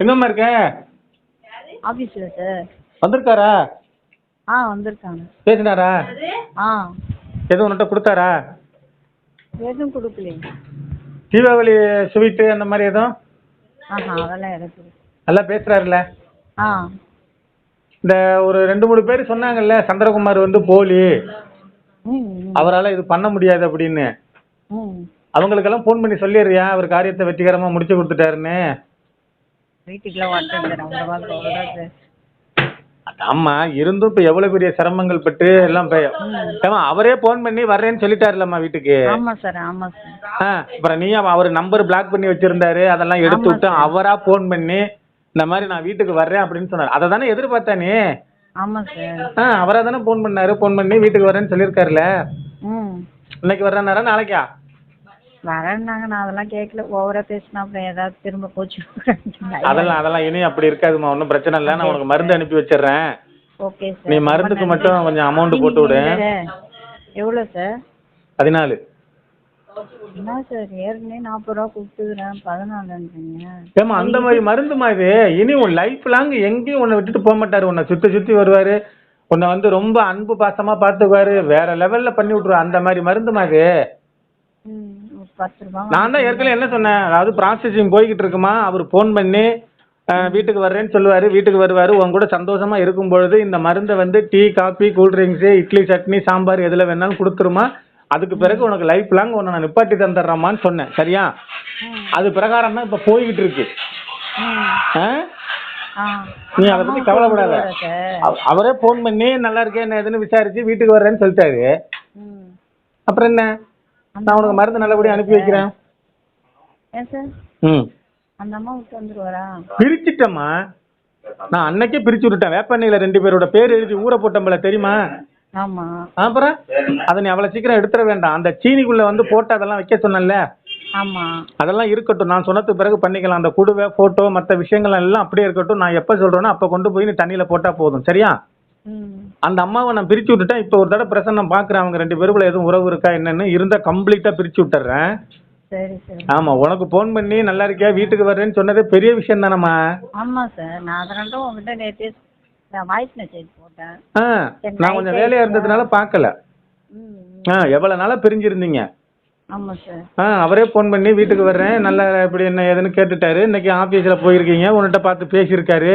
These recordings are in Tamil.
எங்கம்மா இருக்க? ஆஃபீஸில் சார் வந்திருக்காரா? ஆ வந்திருக்காங்க. பேசினாரா? ஆ. எதுவும் உன்கிட்ட கொடுத்தாரா? எதுவும் கொடுக்கலையே. தீபாவளி ஸ்வீட்டு அந்த மாதிரி எதுவும்? ஆஹா அதெல்லாம் எனக்கு நல்லா பேசுறாருல்ல? ஆ. இந்த ஒரு ரெண்டு மூணு பேர் சொன்னாங்கல்ல சந்திரகுமார் வந்து போலி. அவரால் இது பண்ண முடியாது அப்படின்னு. ம். அவங்களுக்கெல்லாம் ஃபோன் பண்ணி சொல்லிடுறியா? அவர் காரியத்தை வெற்றிகரமாக முடிச்சு கொடுத்துட்டாருன்னு. சார் சார் ஆமா இருந்தும் இப்ப எவ்வளவு பெரிய சிரமங்கள் பட்டு எல்லாம் அவரே போன் பண்ணி வர்றேன்னு சொல்லிட்டாருலம்மா வீட்டுக்கு. Sir sir. அப்புறம் நீ அவர் நம்பர் பிளாக் பண்ணி வச்சிருந்தாரு அதெல்லாம் எடுத்து ஆமா விட்டு. அவரா போன் பண்ணி இந்த மாதிரி நான் வீட்டுக்கு வர்றேன் அப்படின்னு சொன்னார். அதை தானே எதிர்பார்த்தா நீ? ஆமாம் சார். ஆ அவரா தானே போன் பண்ணாரு போன் பண்ணி வீட்டுக்கு வரேன்னு சொல்லியிருக்காருல. ம். இன்னைக்கு வர்றேன்னாரா நாளைக்கா? வரேன்னாங்க. நான் அதெல்லாம் கேட்கல ஓவரா பேசினா அப்புறம் ஏதாவது திரும்ப கோச்சு அதெல்லாம் அதெல்லாம் இனி அப்படி இருக்காதும்மா. ஒன்றும் பிரச்சனை இல்லை. நான் உனக்கு மருந்து அனுப்பி வச்சிடுறேன். Okay sir. நீ மருந்துக்கு மட்டும் கொஞ்சம் அமௌண்ட் போட்டு விடு. எவ்வளோ சார்? பதினாலு. என்ன சார்? ஏற்கனவே நாற்பது ரூபா கொடுத்துக்கிறேன் பதினாலுன்றீங்க. ஏமா அந்த மாதிரி மருந்துமா இது. இனி உன் லைஃப் லாங் எங்கேயும் உன்னை விட்டுட்டு போக மாட்டாரு. உன்னை சுத்தி சுத்தி வருவாரு. உன்னை வந்து ரொம்ப அன்பு பாசமா பார்த்துக்குவாரு. வேற லெவல்ல பண்ணி விட்டுருவாரு. அந்த மாதிரி மருந்துமா இது. நான் தான் ஏற்கனவே என்ன சொன்னேன்? அதாவது ப்ராசஸிங் போய்கிட்டு இருக்குமா? அவர் ஃபோன் பண்ணி வீட்டுக்கு வர்றேன்னு சொல்லுவாரு வீட்டுக்கு வருவாரு உன் கூட சந்தோஷமா இருக்கும் பொழுது இந்த மருந்தை வந்து tea coffee cool drinks idli chutney sambar எதுல வேணாலும் கொடுத்துருமா? அதுக்கு பிறகு உனக்கு லைஃப் லாங் உன்னை நான் நிப்பாட்டி தந்துடுறேம்மான்னு சொன்னேன். சரியா? அது பிரகாரம் தான் இப்ப போய்கிட்டு இருக்கு. நீ அதை பத்தி கவலைப்படாத. அவரே ஃபோன் பண்ணி நல்லா இருக்கேன் என்ன ஏதுன்னு விசாரிச்சு வீட்டுக்கு வர்றேன்னு சொல்லிட்டாரு. அப்புறம் என்ன? நான் உனக்கு மருந்து நல்லபடியா அனுப்பி வைக்கிறேன். ஏன் சார்? ம். அந்த அம்மா விட்டு வந்துருவாரா? பிரிச்சுட்டேம்மா. நான் அன்னைக்கே பிரிச்சு விட்டுட்டேன். வேப்பண்ணையில ரெண்டு பேரோட பேர் எழுதி ஊற போட்டோம்ல தெரியுமா? ஆமா. அப்புறம் அதை நீ அவ்வளவு சீக்கிரம் எடுத்துட வேண்டாம். அந்த சீனிக்குள்ள வந்து போட்டு அதெல்லாம் வைக்க சொன்னேன்ல. ஆமா. அதெல்லாம் இருக்கட்டும். நான் சொன்னதுக்கு பிறகு பண்ணிக்கலாம். அந்த குடுவை போட்டோ மற்ற விஷயங்கள் எல்லாம் அப்படியே இருக்கட்டும். நான் எப்ப சொல்றேனோ அப்ப கொண்டு போய் நீ தண்ணியில போட்டா போதும். சரியா? ம். அந்த அம்மாவை நான் பிரிச்சு விட்டுட்டேன். இப்போ ஒரு தடவை பிரசன்னம் பாக்குறேன். அவங்க ரெண்டு பேருக்குள்ள எதுவும் உறவு இருக்கா என்னன்னு. இருந்தா கம்ப்ளீட்டா பிரிச்சு விட்டுறேன். ஆமா உனக்கு ஃபோன் பண்ணி நல்லா இருக்கியா? வீட்டுக்கு வர்றேன்னு சொன்னதே பெரிய விஷயம் தானம்மா. ஆமா சார் நான் அதனால தான் உங்ககிட்ட நான் வாய்ஸ் மெசேஜ் போட்டேன். நான் கொஞ்சம் வேலையா இருந்ததுனால பார்க்கல ம். ஆ எவ்வளவு நாளா பிரிஞ்சிருந்தீங்க? ஆமா சார் ஆ அவரே ஃபோன் பண்ணி வீட்டுக்கு வர்றேன். நல்லா இப்படி என்ன ஏதுன்னு கேட்டுட்டாரு. இன்னைக்கு ஆபீஸ்ல போயிருக்கீங்க. உன்கிட்ட பார்த்து பேசியிருக்காரு.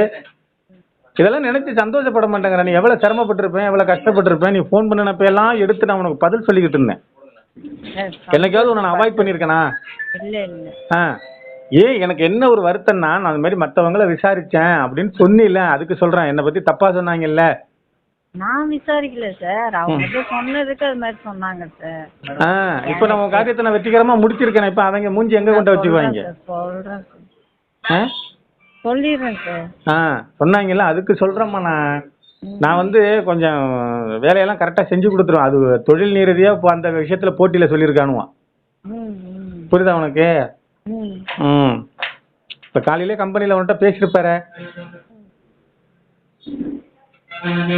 இதெல்லாம் நினைச்சு சந்தோஷப்பட மாட்டேங்கிற நீ எவ்வளவு சிரமப்பட்டிருப்பேன் எவ்வளவு கஷ்டப்பட்டிருப்பேன் நீ ஃபோன் பண்ணினப்ப எல்லாம் எடுத்து நான் உனக்கு பதில் சொல்லிக்கிட்டு இருந்தேன். என்னைக்காவது உன்னை நான் அவாய்ட் பண்ணியிருக்கேனா இல்ல ஆ. ஏன் எனக்கு என்ன ஒரு வருத்தம்னா நான் அந்த மாதிரி மற்றவங்கள விசாரிச்சேன் அப்படின்னு சொன்னில அதுக்கு சொல்றேன். என்னை பத்தி தப்பா சொன்னாங்கல்ல? நான் விசாரிக்கல சார். அவங்க சொன்னதுக்கு அது மாதிரி சொன்னாங்க சார். ஆ. இப்போ நம்ம காரியத்தை நான் வெற்றிகரமா முடிச்சிருக்கேன். இப்போ அவங்க மூஞ்சி எங்க கொண்டு வச்சுக்குவாங்க? சொல்றேன் சொல்லிடுறேன் சார் ஆ சொன்னாங்கல்ல அதுக்கு சொல்றேம்மா நான். நான் வந்து கொஞ்சம் வேலையெல்லாம் கரெக்டாக செஞ்சு கொடுத்துருவேன். அது தொழில் நீரதியாக இப்போ அந்த விஷயத்தில் போட்டியில் சொல்லியிருக்கானுவான் ம் புரியுதா உனக்கு? ம். இப்போ காலையிலே கம்பெனியில் உன்கிட்ட பேசியிருப்பாரு.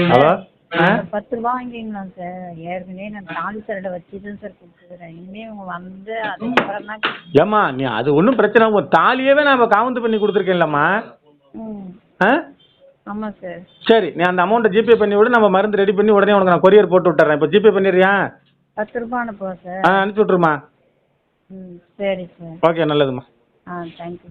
ஹலோ? பத்து ரூபா வாங்கிங்களா சார். ஏற்கனவே நான் தாலி சரடை வச்சு தான் சார் கொடுத்துக்கிறேன். இனிமே இவங்க வந்து அதுக்கப்புறம் தான் ஏம்மா நீ அது ஒன்றும் பிரச்சனை உன் தாலியவே நான் இப்போ காவந்து பண்ணி கொடுத்துருக்கேன்லம்மா ம். ஆ? ஆமா சார். சரி நீ அந்த அமௌண்ட்டை ஜிபே பண்ணி விடு. நம்ம மருந்து ரெடி பண்ணி உடனே உனக்கு நான் கொரியர் போட்டு விட்டுறேன். இப்போ ஜிபே பண்ணிடுறியா? பத்து ரூபா அனுப்புவா சார். ஆ அனுப்பிச்சி விட்ருமா ம் சரி சார். ஓகே நல்லதும்மா. ஆ தேங்க்யூ